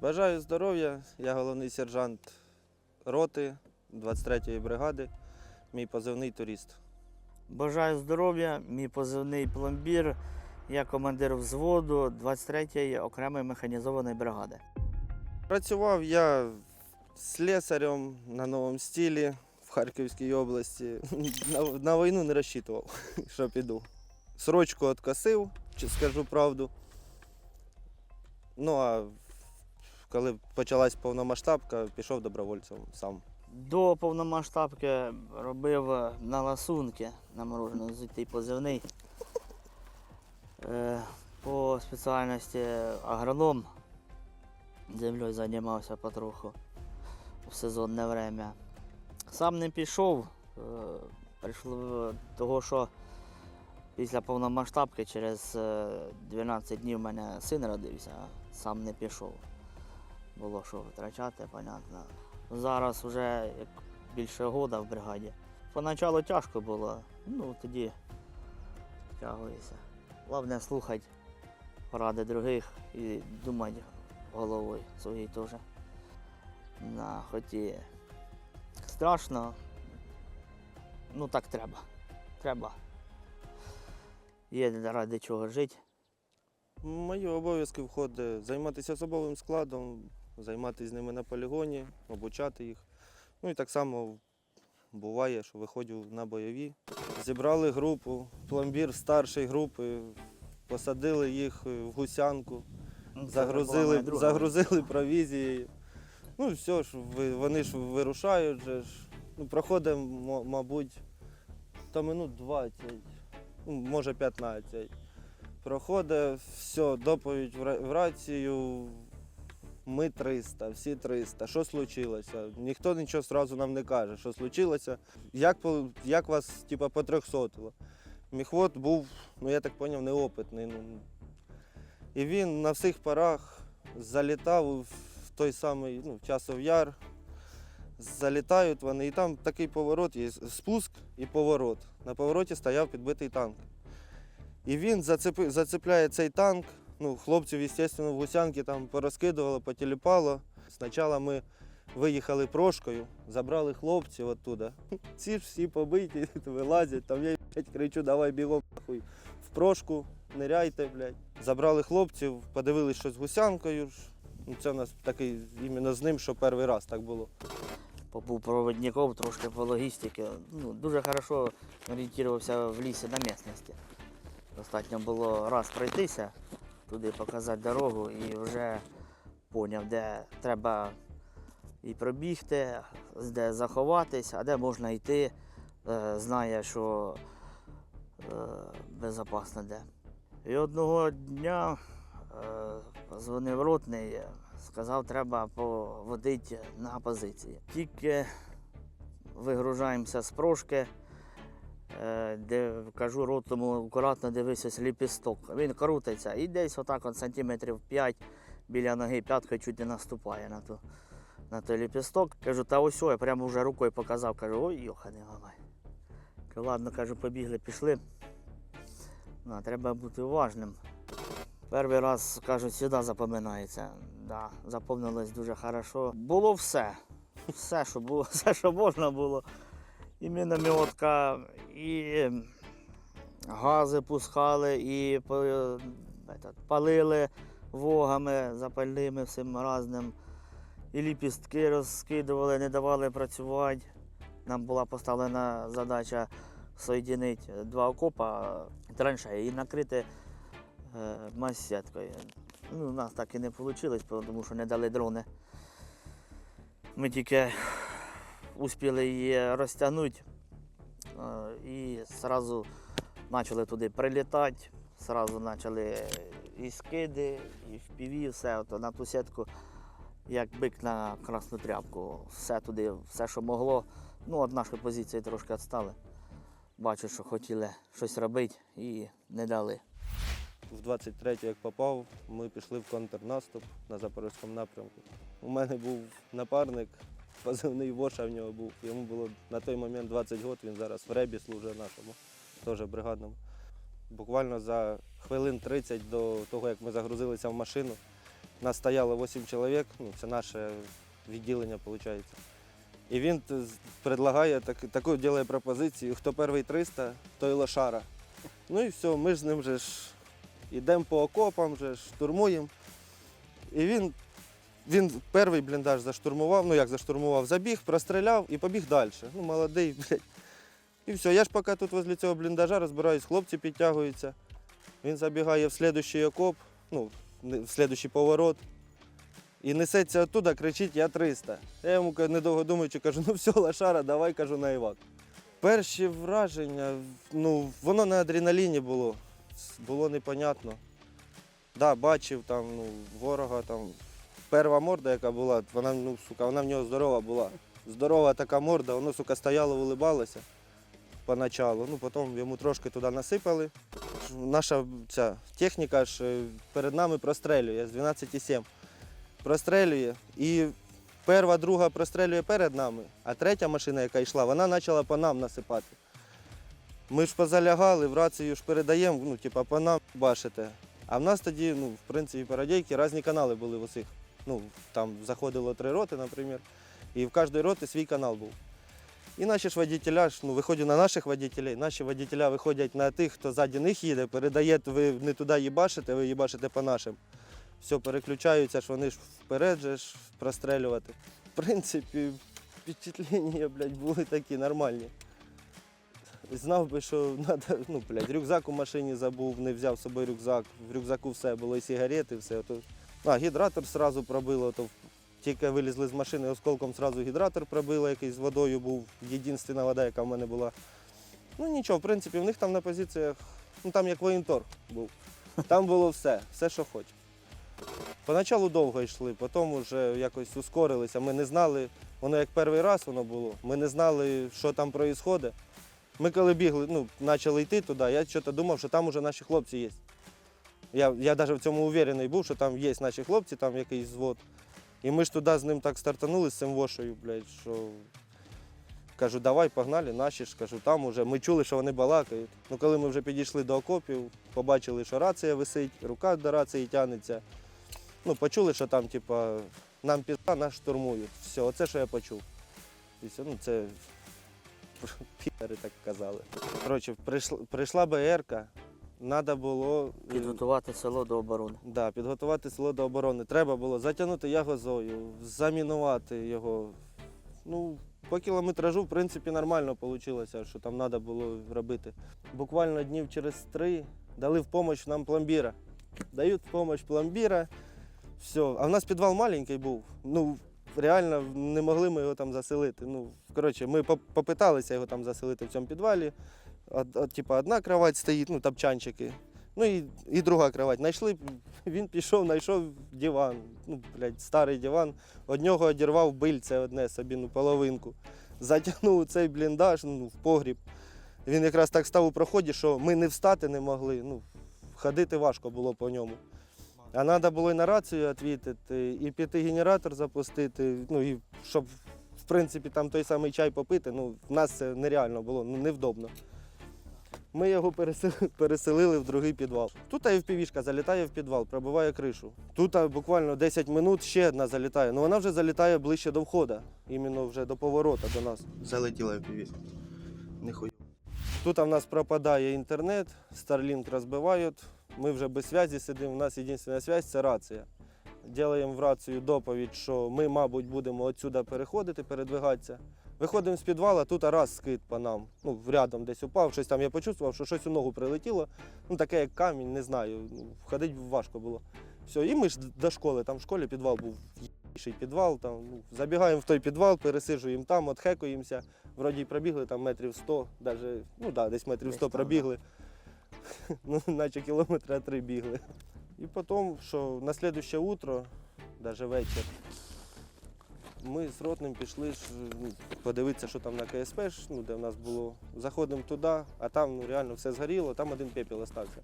Бажаю здоров'я. Я головний сержант роти 23-ї бригади. Мій позивний турист. Бажаю здоров'я, мій позивний пломбір. Я командир взводу 23-ї окремої механізованої бригади. Працював я слесарем на новому стілі в Харківській області. На, на війну не розчитував, що піду. Срочку відкосив, чи скажу правду. Ну а коли почалась повномасштабка, пішов добровольцем сам. До повномасштабки робив на ласунки на морожену зитий позивний. Е, По спеціальності агроном. Землею займався потроху в сезонне время. Сам не пішов. е, Прийшло того, що після повномасштабки через е, 12 днів в мене син родився, сам не пішов. Було що втрачати, понятно. Зараз вже як більше года в бригаді. Поначалу тяжко було, ну тоді тягуєшся. Головне слухати поради других і думати головою своєю теж. На, хоч і страшно, ну так треба. Треба. Є ради чого жити. Мої обов'язки входить займатися особовим складом, займатися з ними на полігоні, обучати їх. Ну і так само буває, що виходжу на бойові. Зібрали групу, пломбір старшої групи, посадили їх в гусянку, Ну, загрузили, загрузили провізією. Ну, все ж, вони ж вирушають. Же ж. Ну, проходимо, мабуть, та минут 20, ну, може 15. Проходить, все, доповідь в рацію. Ми 300, всі 300. Що случилося? Ніхто нічого одразу нам не каже, що случилося. Як, як вас типа, потрьохсотило? Міхвод був, ну я так зрозумів, неопитний. Ну, і він на всіх парах залітав в той самий ну, часов яр. Залітають вони, і там такий поворот є, спуск і поворот. На повороті стояв підбитий танк. І він зацепляє цей танк. Ну, хлопців, звісно, в гусянки там порозкидувало, потіліпало. Спочатку ми виїхали прошкою, забрали хлопців оттуда. Ці ж всі побиті, вилазять, там я блядь, кричу, давай бігом нахуй в прошку, ниряйте, блядь. Забрали хлопців, подивились, що з гусянкою. Ну, це у нас такий іменно з ним, що перший раз так було. побув проводником трошки по логістиці. Ну, дуже хорошо орієнтувався в лісі на місцевості. Достатньо було раз пройтися, туди показати дорогу і вже поняв, де треба і пробігти, де заховатись, а де можна йти, е, знає, що е, безпечно де. І одного дня е, позвонив ротний, сказав, треба поводити на позиції. Тільки вигружаємося з прошки, де кажу ротному, акуратно дивись ось ліпісток. Він крутиться і десь отак от сантиметрів 5 біля ноги п'яткою чуть не наступає на ту. На той ліпісток. Кажу, та ось я прямо вже рукою показав. Кажу, ой, йоханий ламай. Кажу, ладно, кажу, побігли, пішли. Ну, треба бути уважним. Перший раз, кажуть, завжди запам'ятається. Да, запомнилось дуже хорошо. Було все. Все, що було, все, що можна було. І мінометка, і гази пускали, і палили вогами запальними всім разним. І ліпістки розкидували, не давали працювати. Нам була поставлена задача соєдинити два окопа траншеї і накрити е, масеткою. Ну, у нас так і не вийшло, тому що не дали дрони. Ми тільки успіли її розтягнути е, і одразу почали туди прилітати, одразу почали і скиди, і впіві, все Ото на ту сітку, як бик на красну тряпку. Все туди, все, що могло. Ну, от нашої позиції трошки відстали. Бачу, що хотіли щось робити і не дали. В 23-й, як попав, ми пішли в контрнаступ на Запорізькому напрямку. У мене був напарник, позивний Воша в нього був. Йому було на той момент 20 років, він зараз в ребі служить нашому, теж бригадному. Буквально за хвилин 30 до того, як ми загрузилися в машину, Нас стояло 8 чоловік, ну, це наше відділення, виходить. І він предлагає так, таку робить пропозицію, хто перший 300, той лошара. Ну і все, ми ж з ним же ж йдемо по окопам, же ж, штурмуємо. І він, він перший бліндаж заштурмував, ну як заштурмував, забіг, простріляв і побіг далі. Ну, молодий, блядь. І все, я ж поки тут возле цього бліндажа розбираюсь, хлопці підтягуються. Він забігає в слідущий окоп, ну, в слідущий поворот. І несеться оттуда, кричить, я 300. Я йому недовго думаючи, кажу, ну все, лошара, давай кажу на Івак. Перші враження, ну, воно на адреналіні було. Було непонятно. Да, бачив там ну, ворога, там. Перша морда, яка була, вона, ну, сука, вона в нього здорова була. Здорова така морда, воно, сука, стояло, улибалося поначалу. Ну, потім йому трошки туди насипали. Наша ця техніка ж е, перед нами прострелює з 12,7. Прострелює. І перша, друга прострелює перед нами, а третя машина, яка йшла, вона почала по нам насипати. Ми ж позалягали, в рацію ж передаємо, ну, типа, по нам бачите. А в нас тоді, ну, в принципі, по радійки різні канали були в усіх. Ну, там заходило три роти, наприклад, і в кожній роті свій канал був. І наші ж водителя, ну, виходять на наших водителей, наші водителя виходять на тих, хто ззаді них їде, передає, ви не туди їбашите, ви їбашите по нашим. Все, переключаються ж вони ж вперед же ж прострелювати. В принципі, впечатлення, блядь, були такі нормальні. Знав би, що надо, ну, блядь, рюкзак у машині забув, не взяв з собою рюкзак. В рюкзаку все було і сигарети, все. А, гідратор одразу пробило, то тільки вилізли з машини, осколком одразу гідратор пробило, який з водою був. Єдинственна вода, яка в мене була. Ну нічого, в принципі, в них там на позиціях, ну там як воєнтор був. Там було все, все, що хоч. Поначалу довго йшли, потім вже якось ускорилися. Ми не знали, воно як перший раз воно було, ми не знали, що там відбувається. Ми коли бігли, ну, почали йти туди, я щось думав, що там уже наші хлопці є. Я, я навіть в цьому уверений був, що там є наші хлопці, там якийсь звод. І ми ж туди з ним так стартанули з цим вошею, блядь, що кажу, давай, погнали, наші ж кажу, там уже. Ми чули, що вони балакають. Ну, коли ми вже підійшли до окопів, побачили, що рація висить, рука до рації тягнеться. Ну, почули, що там, типа, нам пізда, нас штурмують. Все, оце, що я почув. І все, ну, це пітери так казали. Коротше, прийшла, прийшла БРК, треба було. е, Підготувати село до оборони. Да, підготувати село до оборони. Треба було затягнути ягозою, замінувати його. Ну, по кілометражу, в принципі, нормально вийшло, що там треба було робити. Буквально днів через три дали в допомогу нам пломбіра. Дають в допомогу пломбіра. Все. А в нас підвал маленький був. Ну, реально не могли ми його там заселити. Ну, коротше, ми попиталися його там заселити в цьому підвалі. Типа, одна кровать стоїть, ну, тапчанчики. Ну і, і друга кровать. Знайшли, він пішов, знайшов диван. Ну, блядь, старий диван. Од нього одірвав бильце одне собі, ну, половинку. Затягнув цей бліндаж ну, в погріб. Він якраз так став у проході, що ми не встати не могли. Ну, ходити важко було по ньому. А треба було і на рацію відвітити, і піти генератор запустити, ну і щоб, в принципі, там той самий чай попити. Ну, в нас це нереально було, ну невдобно. Ми його переселили в другий підвал. Тут FPV-шка залітає в підвал, пробиває кришу. Тут буквально 10 минут ще одна залітає. Ну вона вже залітає ближче до входу, іменно вже до поворота до нас. Залетіла FPV. Нехуй. Тут в нас пропадає інтернет, Starlink розбивають. Ми вже без зв'язку сидимо. У нас єдина зв'язь це рація. Ділаємо в рацію доповідь, що ми, мабуть, будемо отсюди переходити, передвигатися. Виходимо з підвала, тут раз скид по нам. Ну, рядом десь упав, щось там я почувствував, що щось у ногу прилетіло. Ну, таке як камінь, не знаю. Ну, ходити важко було. Все, і ми ж до школи, там в школі підвал був єбейший підвал. Там, ну, забігаємо в той підвал, пересиджуємо там, отхекуємося. Вроді пробігли там метрів 100, даже, ну да, десь метрів Десь 100 пробігли. ну, наче кілометра три бігли. І потім, що на слідуще утро, навіть вечір, ми з ротним пішли ну, подивитися, що там на КСП, ну, де в нас було. Заходимо туди, а там ну, реально все згоріло, там один пепел остався.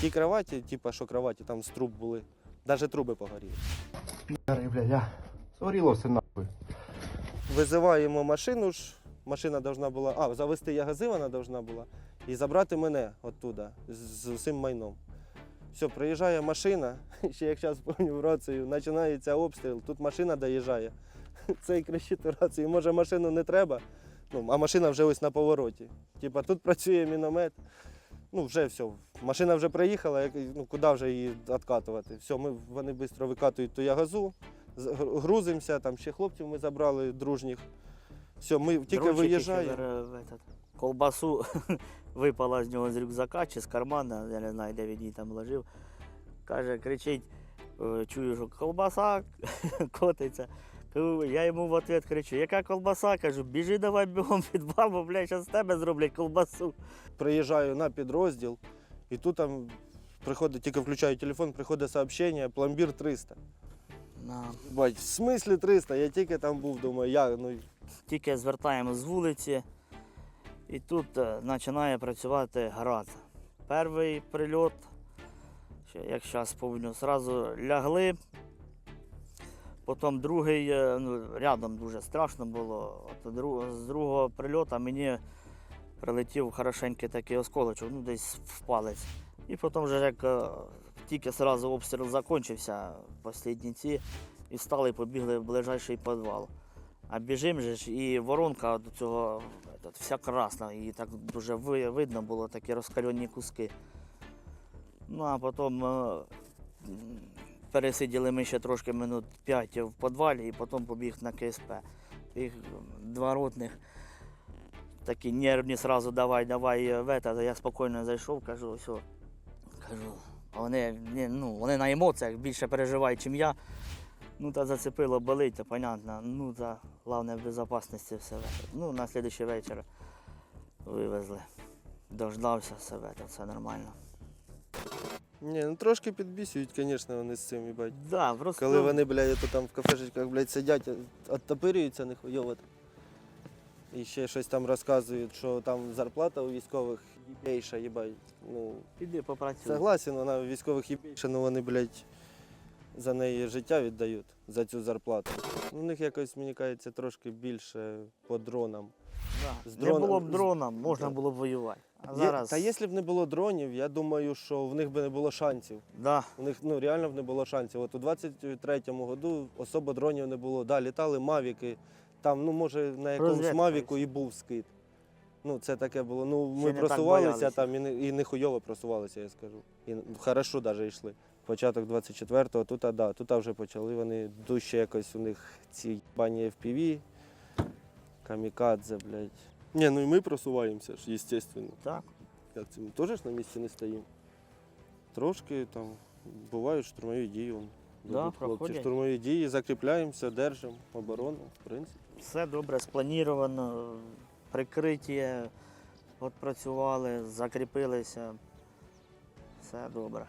Ті кроваті, типа, що кроваті там з труб були, навіть труби погоріли. А. Сварило все нахуй. Визиваємо машину ж. Машина должна була, а, завести ягози вона должна була і забрати мене оттуда з, з усім майном. Все, приїжджає машина, ще як зараз пам'ятаю рацію, починається обстріл, тут машина доїжджає. Цей кричить у рацію, може машину не треба, ну, а машина вже ось на повороті. Типа тут працює міномет. Ну, вже все. Машина вже приїхала, як- ну, куди вже її відкатувати. Все, ми, вони швидко викатують ту гр- грузимося, там ще хлопців ми забрали дружніх. Все, ми тільки виїжджаємо. колбасу випала з нього з рюкзака чи з кармана, я не знаю, де він її там ложив. Каже, кричить, е, чую, що колбаса котиться. Я йому в ответ кричу, яка колбаса? Кажу, біжи давай бігом під бабу, блядь, зараз з тебе зроблять колбасу. приїжджаю на підрозділ, і тут там приходить, тільки включаю телефон, приходить сообщення, пломбір 300. На. Бать, в смислі 300? Я тільки там був, думаю, я, ну, Тільки звертаємо з вулиці, і тут е, починає працювати град. Перший прильот, як зараз помню, одразу лягли. Потім другий, е, ну, рядом дуже страшно було. От з другого прильоту мені прилетів хорошенький такий осколочок, ну десь в палець. І потім вже як е, тільки одразу обстріл закінчився, останні ці, і встали і побігли в ближайший підвал. А біжим же ж і воронка до цього вся красна, і так дуже видно було такі розкальонні куски. Ну а потім е, пересиділи ми ще трошки минут 5 в підвалі і потім побіг на КСП. Їх два ротних. Такі нервні сразу давай, давай е, в это. Я спокійно зайшов, кажу, все. Кажу, а вони, ну, вони на емоціях більше переживають, ніж я. Ну, та зацепило, болить, то понятно. Ну, та головне в безпечності все. Ну, на слідуючий вечір вивезли. Дождався себе, то все нормально. Ні, ну трошки підбісюють, звісно, вони з цим, їбать. Да, просто Коли вони, блядь, то там в кафешечках, блядь, сидять, оттопирюються нехуйово. І ще щось там розказують, що там зарплата у військових їбейша, їбать. Ну, Піди попрацюй. Согласен, вона у військових їбейша, але вони, блядь, за неї життя віддають за цю зарплату. У них якось, мені кажеться, трошки більше по дронам. Да. з Не було б з- дрона, можна Да. було б воювати. А Є- зараз. Та якщо б не було дронів, я думаю, що в них би не було шансів. да. У них ну, реально б не було шансів. От у 23-му году особо дронів не було. Да, літали мавіки. Там, ну, може, на якомусь Розвідка мавіку і був скид. Ну, це таке було. Ну, ми просувалися там і не, і не хуйово просувалися, я скажу. І хорошо навіть йшли. Початок 24-го, тут, а, да, тут вже почали вони дужче якось у них ці бані FPV, камікадзе, блядь. Ні, ну і ми просуваємося ж, звісно. Так. Як це, Ми теж ж на місці не стоїмо. Трошки там бувають штурмові дії. вон, Да, хлопці. проходять. Штурмові дії, закріпляємося, держимо оборону, в принципі. Все добре сплановано, прикриття відпрацювали, закріпилися. Все добре.